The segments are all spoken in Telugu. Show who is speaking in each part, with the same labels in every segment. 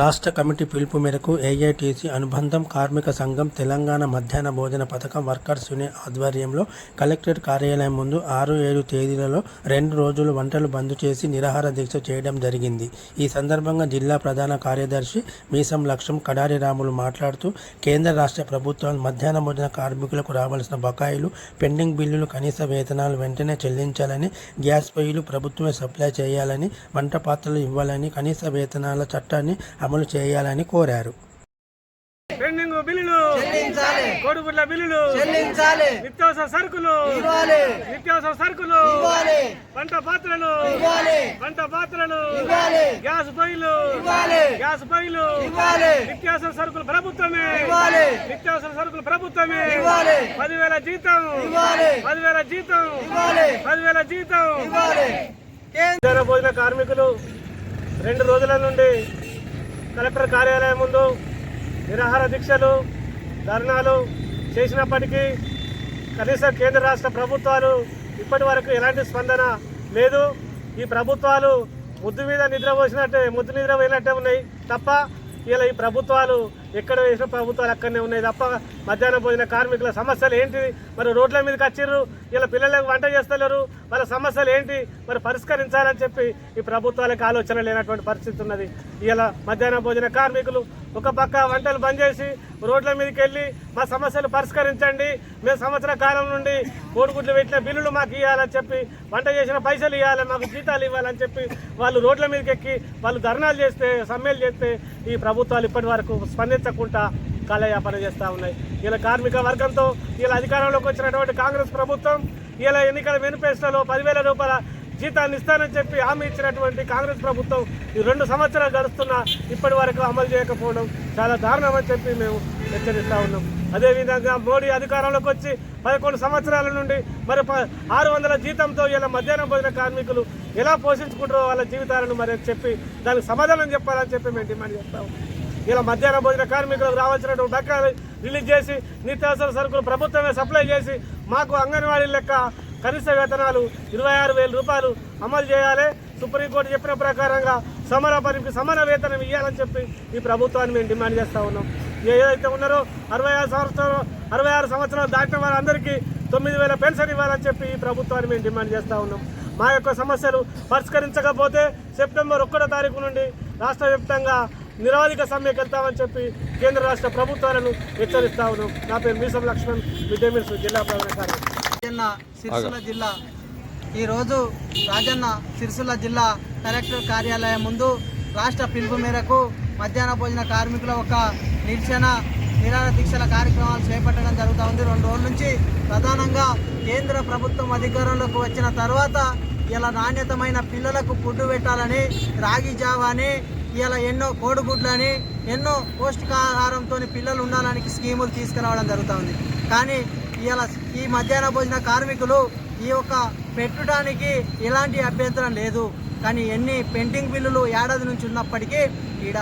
Speaker 1: రాష్ట్ర కమిటీ పిలుపు మేరకు ఏఐటీసీ అనుబంధం కార్మిక సంఘం తెలంగాణ మధ్యాహ్న భోజన పథకం వర్కర్స్ యూనియన్ ఆధ్వర్యంలో కలెక్టరేట్ కార్యాలయం ముందు ఆరు ఏడు తేదీలలో రెండు రోజులు వంటలు బంద్ చేసి నిరాహార దీక్ష చేయడం జరిగింది. ఈ సందర్భంగా జిల్లా ప్రధాన కార్యదర్శి మీసం లక్ష్యం కడారి రాములు మాట్లాడుతూ కేంద్ర రాష్ట్ర ప్రభుత్వాలు మధ్యాహ్న భోజన కార్మికులకు రావాల్సిన బకాయిలు పెండింగ్ బిల్లులు కనీస వేతనాలు వెంటనే చెల్లించాలని గ్యాస్ పొయ్యిలు ప్రభుత్వమే సప్లై చేయాలని వంట పాత్రలు ఇవ్వాలని కనీస వేతనాల చట్టాన్ని అమలు చేయాలని కోరారు.
Speaker 2: పెండింగ్ బిల్లులు
Speaker 3: చెల్లించాలి.
Speaker 2: కోడిగుడ్ల బిల్లులు
Speaker 3: చెల్లించాలి.
Speaker 2: నిత్యావసర సరుకులు
Speaker 3: ఇవ్వాలి.
Speaker 2: నిత్యావసర సరుకులు
Speaker 3: ఇవ్వాలి.
Speaker 2: వంట పాత్రలు
Speaker 3: ఇవ్వాలి.
Speaker 2: వంట పాత్రలు
Speaker 3: ఇవ్వాలి.
Speaker 2: గ్యాస్
Speaker 3: ఇవ్వాలి.
Speaker 2: గ్యాస్
Speaker 3: ఇవ్వాలి.
Speaker 2: నిత్యావసర సరుకులు ప్రభుత్వమే.
Speaker 3: ఇవ్వాలి.
Speaker 2: నిత్యావసర సరుకులు ప్రభుత్వమే.
Speaker 3: ఇవ్వాలి.
Speaker 2: పదివేల జీతం.
Speaker 3: ఇవ్వాలి.
Speaker 2: పదివేల జీతం.
Speaker 3: ఇవ్వాలి.
Speaker 2: పదివేల జీతం.
Speaker 3: ఇవ్వాలి. కేంద్ర
Speaker 2: భోజన కార్మికులు రెండు రోజుల నుండి కలెక్టర్ కార్యాలయం ముందు నిరాహార దీక్షలు ధర్నాలు చేసినప్పటికీ కనీసం కేంద్ర రాష్ట్ర ప్రభుత్వాలు ఇప్పటి వరకు ఎలాంటి స్పందన లేదు. ఈ ప్రభుత్వాలు ముద్దు మీద నిద్ర పోసినట్టే ముద్దు నిద్ర పోయినట్టే ఉన్నాయి తప్ప ఇలా ఈ ప్రభుత్వాలు ఎక్కడ వేసిన ప్రభుత్వాలు అక్కడనే ఉన్నాయి తప్ప మధ్యాహ్న భోజన కార్మికుల సమస్యలు ఏంటి? మరి రోడ్ల మీదకి వచ్చిర్రు ఇలా పిల్లలకు వంట చేస్తలేరు వాళ్ళ సమస్యలు ఏంటి? మరి పరిష్కరించాలని చెప్పి ఈ ప్రభుత్వాలకు ఆలోచన లేనటువంటి పరిస్థితి ఉన్నది. ఇలా మధ్యాహ్న భోజన కార్మికులు ఒక పక్క వంటలు బంద్ చేసి రోడ్ల మీదకి వెళ్ళి మా సమస్యలు పరిష్కరించండి మేము సంవత్సర కాలం నుండి కోడిగుడ్లు పెట్టిన బిల్లులు మాకు ఇవ్వాలని చెప్పి వంట చేసిన పైసలు ఇవ్వాలి మాకు జీతాలు ఇవ్వాలని చెప్పి వాళ్ళు రోడ్ల మీదకి ఎక్కి వాళ్ళు ధర్నాలు చేస్తే సమ్మెలు చేస్తే ఈ ప్రభుత్వాలు ఇప్పటి వరకు స్పందించకుండా కాలయాపన చేస్తూ ఉన్నాయి. ఇలా కార్మిక వర్గంతో ఇలా అధికారంలోకి వచ్చినటువంటి కాంగ్రెస్ ప్రభుత్వం ఇలా ఎన్నికల మేనిఫెస్టోలో పదివేల రూపాయల జీతాన్ని ఇస్తానని చెప్పి హామీ ఇచ్చినటువంటి కాంగ్రెస్ ప్రభుత్వం ఈ రెండు సంవత్సరాలు గడుస్తున్నా ఇప్పటి వరకు అమలు చేయకపోవడం చాలా దారుణం అని చెప్పి మేము హెచ్చరిస్తూ ఉన్నాం. అదేవిధంగా మోడీ అధికారంలోకి వచ్చి పదకొండు సంవత్సరాల నుండి మరి ఆరు వందల జీతంతో ఇలా మధ్యాహ్నం భోజన కార్మికులు ఎలా పోషించుకుంటారో వాళ్ళ జీవితాలను మరి చెప్పి దానికి సమాధానం చెప్పాలని చెప్పి మేము డిమాండ్ చేస్తాము ఇలా మధ్యాహ్న భోజన కార్మికులకు రావాల్సినటువంటి బకాయిలు రిలీజ్ చేసి నిత్యావసర సరుకులు ప్రభుత్వమే సప్లై చేసి మాకు అంగన్వాడీ లెక్క కనీస వేతనాలు ఇరవై ఆరు వేల రూపాయలు అమలు చేయాలి. సుప్రీంకోర్టు చెప్పిన ప్రకారంగా సమర పనికి సమాన వేతనం ఇవ్వాలని చెప్పి ఈ ప్రభుత్వాన్ని మేము డిమాండ్ చేస్తూ ఉన్నాం. ఏదైతే ఉన్నారో అరవై ఆరు సంవత్సరాలు అరవై ఆరు సంవత్సరాలు దాటిన వారందరికీ తొమ్మిది వేల పెన్షన్ ఇవ్వాలని చెప్పి ఈ ప్రభుత్వాన్ని మేము డిమాండ్ చేస్తూ ఉన్నాం. మా యొక్క సమస్యలు పరిష్కరించకపోతే సెప్టెంబర్ ఒక్కటో తారీఖు నుండి రాష్ట్ర వ్యాప్తంగా నిరాధిక సమ్మెకి వెళ్తామని చెప్పి కేంద్ర రాష్ట్ర ప్రభుత్వాలను హెచ్చరిస్తా ఉన్నాం. నా పేరు మీసం లక్ష్మణ్. మిడ్ డే జిల్లా ప్రధాన కార్యదర్శి.
Speaker 3: సిరిసిల్ల జిల్లా. ఈరోజు రాజన్న సిరిసిల్ల జిల్లా కలెక్టర్ కార్యాలయం ముందు రాష్ట్ర పిలుపు మేరకు మధ్యాహ్న భోజన కార్మికుల ఒక నిరసన నిరాహార దీక్షల కార్యక్రమాలు చేపట్టడం జరుగుతూ ఉంది. రెండు రోజుల నుంచి ప్రధానంగా కేంద్ర ప్రభుత్వం అధికారంలోకి వచ్చిన తర్వాత ఇలా నాణ్యతమైన పిల్లలకు ఫుడ్ పెట్టాలని రాగి జావాని ఇలా ఎన్నో కోడిగుడ్లని ఎన్నో పౌష్టికాహారంతో పిల్లలు ఉండడానికి స్కీములు తీసుకురావడం జరుగుతుంది కానీ ఇలా ఈ మధ్యాహ్న భోజన కార్మికులు ఈ యొక్క పెట్టడానికి ఎలాంటి అభ్యంతరం లేదు. కానీ ఎన్ని పెండింగ్ బిల్లులు ఏడాది నుంచి ఉన్నప్పటికీ ఈడ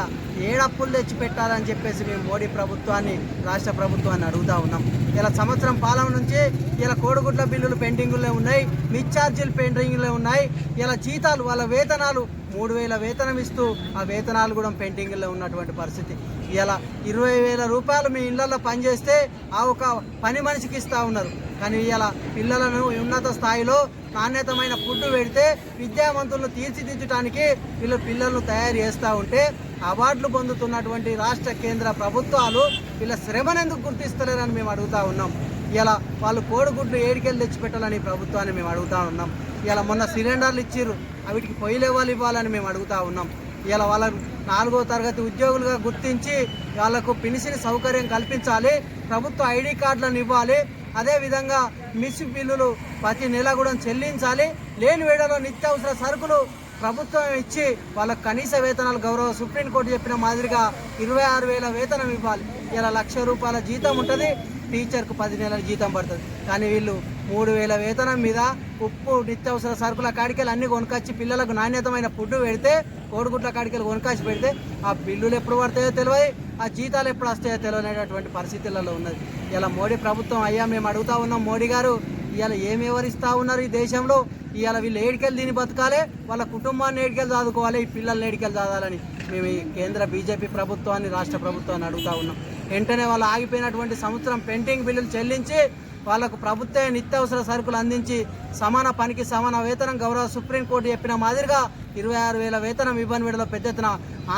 Speaker 3: ఏడప్పులు తెచ్చి పెట్టాలని చెప్పేసి మేము మోడీ ప్రభుత్వాన్ని రాష్ట్ర ప్రభుత్వాన్ని అడుగుతా ఉన్నాం. ఇలా సంవత్సరం పాలన నుంచి ఇలా కోడిగుడ్ల బిల్లులు పెండింగ్లో ఉన్నాయి మిచ్ఛార్జీలు పెండింగ్లో ఉన్నాయి ఇలా జీతాలు వాళ్ళ వేతనాలు మూడు వేల వేతనం ఇస్తూ ఆ వేతనాలు కూడా పెండింగ్లో ఉన్నటువంటి పరిస్థితి. ఇలా ఇరవై వేల రూపాయలు మీ ఇళ్ళలో పనిచేస్తే ఆ ఒక పని మనిషికి ఇస్తూ ఉన్నారు. కానీ ఇలా పిల్లలను ఉన్నత స్థాయిలో నాణ్యతమైన ఫుడ్ పెడితే విద్యావంతులను తీర్చిదిద్దటానికి వీళ్ళు పిల్లలను తయారు చేస్తూ ఉంటే అవార్డులు పొందుతున్నటువంటి రాష్ట్ర కేంద్ర ప్రభుత్వాలు వీళ్ళ శ్రమను ఎందుకు గుర్తిస్తలేరని మేము అడుగుతా ఉన్నాం. ఇలా వాళ్ళు కోడిగుడ్లు ఏడికెళ్ళి తెచ్చిపెట్టాలని ప్రభుత్వాన్ని మేము అడుగుతా ఉన్నాం. ఇలా మొన్న సిలిండర్లు ఇచ్చిర్రు. వీటికి పొయ్యి లెవెల్ ఇవ్వాలని మేము అడుగుతా ఉన్నాం. ఇలా వాళ్ళకు నాలుగో తరగతి ఉద్యోగులుగా గుర్తించి వాళ్ళకు పెన్షన్ సౌకర్యం కల్పించాలి. ప్రభుత్వ ఐడి కార్డులను ఇవ్వాలి. అదేవిధంగా మిస్ బిల్లులు ప్రతి నెల కూడా చెల్లించాలి. లేని వేళలో నిత్యావసర సరుకులు ప్రభుత్వం ఇచ్చి వాళ్ళకు కనీస వేతనాలు గౌరవ సుప్రీంకోర్టు చెప్పిన మాదిరిగా ఇరవై ఆరు వేల వేతనం ఇవ్వాలి. ఇలా లక్ష రూపాయల జీతం ఉంటుంది. టీచర్కు పది నెలల జీతం పడుతుంది. కానీ వీళ్ళు మూడు వేల వేతనం మీద ఉప్పు నిత్యావసర సరుకుల కాడికెళ్ళి అన్ని కొనుకొచ్చి పిల్లలకు నాణ్యతమైన ఫుడ్ పెడితే కోడిగుడ్ల కాడికెళ్ళి కొనుకొచ్చి పెడితే ఆ బిల్లులు ఎప్పుడు పడతాయో తెలియదు ఆ జీతాలు ఎప్పుడు వస్తాయో తెలియనటువంటి పరిస్థితులలో ఉన్నది. ఇలా మోడీ ప్రభుత్వం అయ్యా మేము అడుగుతా ఉన్నాం మోడీ గారు ఇవాళ ఏమి వివరిస్తూ ఉన్నారు ఈ దేశంలో? ఇవాళ వీళ్ళు ఏడికెళ్ళి దీన్ని బతకాలి వాళ్ళ కుటుంబాన్ని ఏడికెళ్ళి చదువుకోవాలి ఈ పిల్లల్ని ఏడికెళ్ళి చదవాలని మేము ఈ కేంద్ర బీజేపీ ప్రభుత్వాన్ని రాష్ట్ర ప్రభుత్వాన్ని అడుగుతా ఉన్నాం. వెంటనే వాళ్ళు ఆగిపోయినటువంటి సంవత్సరం పెండింగ్ బిల్లులు చెల్లించి వాళ్ళకు ప్రభుత్వ నిత్యావసర సరుకులు అందించి సమాన పనికి సమాన వేతనం గౌరవ సుప్రీంకోర్టు చెప్పిన మాదిరిగా ఇరవై ఆరు వేల వేతనం ఇవ్వని విడలో పెద్ద ఎత్తున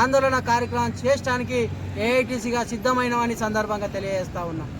Speaker 3: ఆందోళన కార్యక్రమం చేయడానికి ఏఐటీసీగా సిద్ధమైనవని సందర్భంగా తెలియజేస్తా ఉన్నాం.